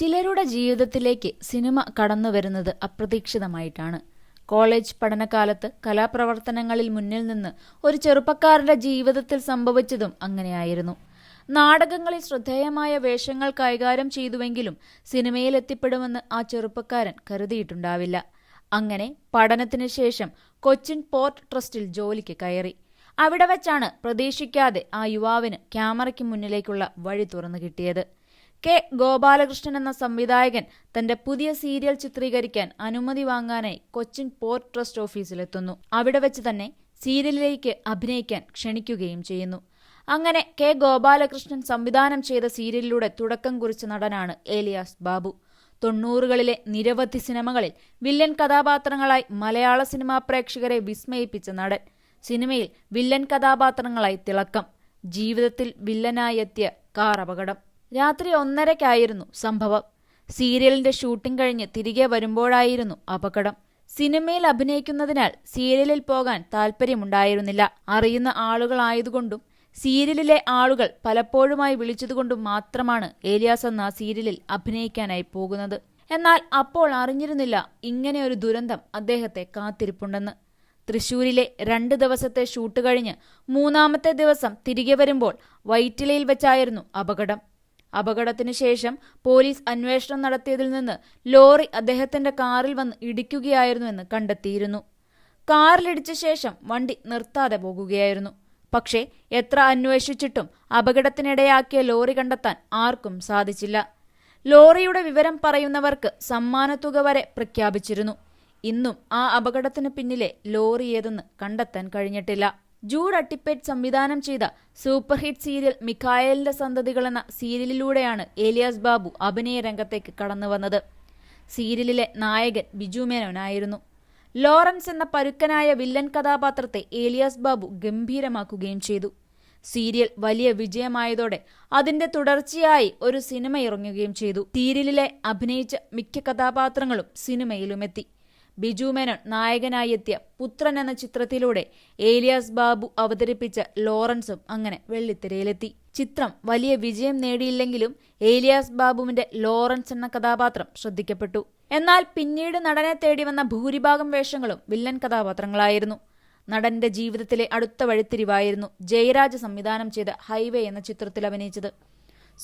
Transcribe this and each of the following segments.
ചിലരുടെ ജീവിതത്തിലേക്ക് സിനിമ കടന്നു വരുന്നത് അപ്രതീക്ഷിതമായിട്ടാണ്. കോളേജ് പഠനകാലത്ത് കലാപ്രവർത്തനങ്ങളിൽ മുന്നിൽ നിന്ന് ഒരു ചെറുപ്പക്കാരന്റെ ജീവിതത്തിൽ സംഭവിച്ചതും അങ്ങനെയായിരുന്നു. നാടകങ്ങളിൽ ശ്രദ്ധേയമായ വേഷങ്ങൾ കൈകാര്യം ചെയ്തുവെങ്കിലും സിനിമയിൽ എത്തിപ്പെടുമെന്ന് ആ ചെറുപ്പക്കാരൻ കരുതിയിട്ടുണ്ടാവില്ല. അങ്ങനെ പഠനത്തിന് ശേഷം കൊച്ചിൻ പോർട്ട് ട്രസ്റ്റിൽ ജോലിക്ക് കയറി. അവിടെ വെച്ചാണ് പ്രതീക്ഷിക്കാതെ ആ യുവാവിന് ക്യാമറയ്ക്ക് മുന്നിലേക്കുള്ള വഴി തുറന്നു കിട്ടിയത്. കെ ഗോപാലകൃഷ്ണൻ എന്ന സംവിധായകൻ തന്റെ പുതിയ സീരിയൽ ചിത്രീകരിക്കാൻ അനുമതി വാങ്ങാനായി കൊച്ചിൻ പോർട്ട് ട്രസ്റ്റ് ഓഫീസിലെത്തുന്നു. അവിടെ വെച്ച് തന്നെ സീരിയലിലേക്ക് അഭിനയിക്കാൻ ക്ഷണിക്കുകയും ചെയ്യുന്നു. അങ്ങനെ കെ ഗോപാലകൃഷ്ണൻ സംവിധാനം ചെയ്ത സീരിയലിലൂടെ തുടക്കം കുറിച്ച നടനാണ് ഏലിയാസ് ബാബു. തൊണ്ണൂറുകളിലെ നിരവധി സിനിമകളിൽ വില്ലൻ കഥാപാത്രങ്ങളായി മലയാള സിനിമാ പ്രേക്ഷകരെ വിസ്മയിപ്പിച്ച നടൻ. സിനിമയിൽ വില്ലൻ കഥാപാത്രങ്ങളായി തിളക്കം. ജീവിതത്തിൽ വില്ലനായി എത്തിയ കാർ അപകടം. രാത്രി ഒന്നരയ്ക്കായിരുന്നു സംഭവം. സീരിയലിന്റെ ഷൂട്ടിംഗ് കഴിഞ്ഞ് തിരികെ വരുമ്പോഴായിരുന്നു അപകടം. സിനിമയിൽ അഭിനയിക്കുന്നതിനാൽ സീരിയലിൽ പോകാൻ താല്പര്യമുണ്ടായിരുന്നില്ല അറിയുന്ന ആളുകളായതുകൊണ്ടും സീരിയലിലെ ആളുകൾ പലപ്പോഴുമായി വിളിച്ചതുകൊണ്ടും മാത്രമാണ് ഏലിയാസ് എന്ന സീരിയലിൽ അഭിനയിക്കാനായി പോകുന്നത്. എന്നാൽ അപ്പോൾ അറിഞ്ഞിരുന്നില്ല ഇങ്ങനെ ഒരു ദുരന്തം അദ്ദേഹത്തെ കാത്തിരിപ്പുണ്ടെന്ന്. തൃശൂരിലെ രണ്ട് ദിവസത്തെ ഷൂട്ട് കഴിഞ്ഞ് മൂന്നാമത്തെ ദിവസം തിരികെ വരുമ്പോൾ വൈറ്റിലയിൽ വെച്ചായിരുന്നു അപകടം. അപകടത്തിന് ശേഷം പോലീസ് അന്വേഷണം നടത്തിയതിൽ നിന്ന് ലോറി അദ്ദേഹത്തിന്റെ കാറിൽ വന്ന് ഇടിക്കുകയായിരുന്നുവെന്ന് കണ്ടെത്തിയിരുന്നു. കാറിലിടിച്ച ശേഷം വണ്ടി നിർത്താതെ പോകുകയായിരുന്നു. പക്ഷേ എത്ര അന്വേഷിച്ചിട്ടും അപകടത്തിനിടയാക്കിയ ലോറി കണ്ടെത്താൻ ആർക്കും സാധിച്ചില്ല. ലോറിയുടെ വിവരം പറയുന്നവർക്ക് സമ്മാനത്തുക വരെ പ്രഖ്യാപിച്ചിരുന്നു. ഇന്നും ആ അപകടത്തിന് പിന്നിലെ ലോറി ഏതെന്ന് കണ്ടെത്താൻ കഴിഞ്ഞിട്ടില്ല. ജൂഡ് അട്ടിപ്പേറ്റ് സംവിധാനം ചെയ്ത സൂപ്പർ ഹിറ്റ് സീരിയൽ മിഖായലിന്റെ സന്തതികൾ എന്ന സീരിയലിലൂടെയാണ് ഏലിയാസ് ബാബു അഭിനയ രംഗത്തേക്ക് കടന്നു വന്നത്. സീരിയലിലെ നായകൻ ബിജു മേനോനായിരുന്നു. ലോറൻസ് എന്ന പരുക്കനായ വില്ലൻ കഥാപാത്രത്തെ ഏലിയാസ് ബാബു ഗംഭീരമാക്കുകയും ചെയ്തു. സീരിയൽ വലിയ വിജയമായതോടെ അതിന്റെ തുടർച്ചയായി ഒരു സിനിമ ഇറങ്ങുകയും ചെയ്തു. സീരിയലിലെ അഭിനയിച്ച മിക്ക കഥാപാത്രങ്ങളും സിനിമയിലുമെത്തി. ബിജു മേനോൻ നായകനായെത്തിയ പുത്രൻ എന്ന ചിത്രത്തിലൂടെ ഏലിയാസ് ബാബു അവതരിപ്പിച്ച ലോറൻസും അങ്ങനെ വെള്ളിത്തിരയിലെത്തി. ചിത്രം വലിയ വിജയം നേടിയില്ലെങ്കിലും ഏലിയാസ് ബാബുവിന്റെ ലോറൻസ് എന്ന കഥാപാത്രം ശ്രദ്ധിക്കപ്പെട്ടു. എന്നാൽ പിന്നീട് നടനെ തേടി വന്ന ഭൂരിഭാഗം വേഷങ്ങളും വില്ലൻ കഥാപാത്രങ്ങളായിരുന്നു. നടന്റെ ജീവിതത്തിലെ അടുത്ത വഴിത്തിരിവായിരുന്നു ജയരാജ് സംവിധാനം ചെയ്ത ഹൈവേ എന്ന ചിത്രത്തിൽ അഭിനയിച്ചത്.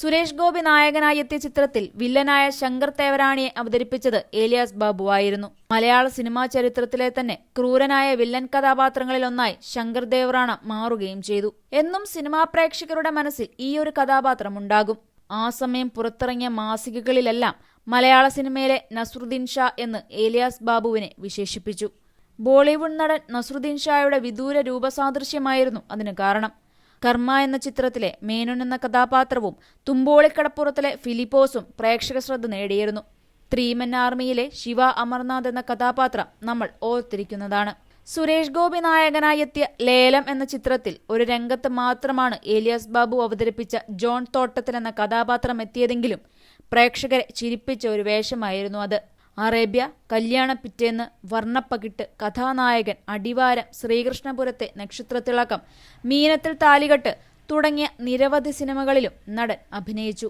സുരേഷ് ഗോപി നായകനായി എത്തിയ ചിത്രത്തിൽ വില്ലനായ ശങ്കർ തേവരാണിയെ അവതരിപ്പിച്ചത് ഏലിയാസ് ബാബു ആയിരുന്നു. മലയാള സിനിമാ ചരിത്രത്തിലെ തന്നെ ക്രൂരനായ വില്ലൻ കഥാപാത്രങ്ങളിൽ ഒന്നായി ശങ്കർ ദേവറാണ മാറുകയും ചെയ്തു. എന്നും സിനിമാ പ്രേക്ഷകരുടെ മനസ്സിൽ ഈ ഒരു കഥാപാത്രം ഉണ്ടാകും. ആ സമയം പുറത്തിറങ്ങിയ മാസികകളിലെല്ലാം മലയാള സിനിമയിലെ നസ്രുദ്ദീൻ ഷാ എന്ന് ഏലിയാസ് ബാബുവിനെ വിശേഷിപ്പിച്ചു. ബോളിവുഡ് നടൻ നസ്രുദ്ദീൻ ഷായുടെ വിദൂര രൂപസാദൃശ്യമായിരുന്നു അതിന് കാരണം. കർമ്മ എന്ന ചിത്രത്തിലെ മേനോൻ എന്ന കഥാപാത്രവും തുമ്പോളിക്കടപ്പുറത്തിലെ ഫിലിപ്പോസും പ്രേക്ഷക ശ്രദ്ധ നേടിയിരുന്നു. ത്രീമൻ ആർമിയിലെ ശിവ അമർനാഥ് എന്ന കഥാപാത്രം നമ്മൾ ഓർത്തിരിക്കുന്നതാണ്. സുരേഷ് ഗോപി നായകനായി എത്തിയ ലേലം എന്ന ചിത്രത്തിൽ ഒരു രംഗത്ത് മാത്രമാണ് ഏലിയാസ് ബാബു അവതരിപ്പിച്ച ജോൺ തോട്ടത്തിൽ എന്ന കഥാപാത്രം എത്തിയതെങ്കിലും പ്രേക്ഷകരെ ചിരിപ്പിച്ച ഒരു വേഷമായിരുന്നു അത്. അറേബ്യ കല്യാണ പിറ്റേന്ന് വർണപ്പകിട്ട് കഥാനായകൻ അടിവാരം ശ്രീകൃഷ്ണപുരത്തെ നക്ഷത്രത്തിളക്കം മീനത്തിൽ താലികെട്ട് തുടങ്ങിയ നിരവധി സിനിമകളിലും നടൻ അഭിനയിച്ചു.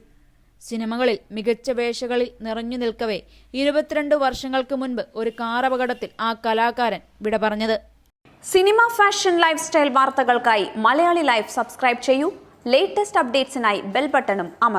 സിനിമകളിൽ മികച്ച വേഷകളിൽ നിറഞ്ഞു നിൽക്കവേ ഇരുപത്തിരണ്ട് വർഷങ്ങൾക്ക് മുൻപ് ഒരു കാറപകടത്തിൽ ആ കലാകാരൻ വിട പറഞ്ഞത്. സിനിമ ഫാഷൻ ലൈഫ് സ്റ്റൈൽ വാർത്തകൾക്കായി മലയാളി ലൈഫ് സബ്സ്ക്രൈബ് ചെയ്യൂ. ലേറ്റസ്റ്റ് അപ്ഡേറ്റ്സിനായി ബെൽ ബട്ടണും അമർ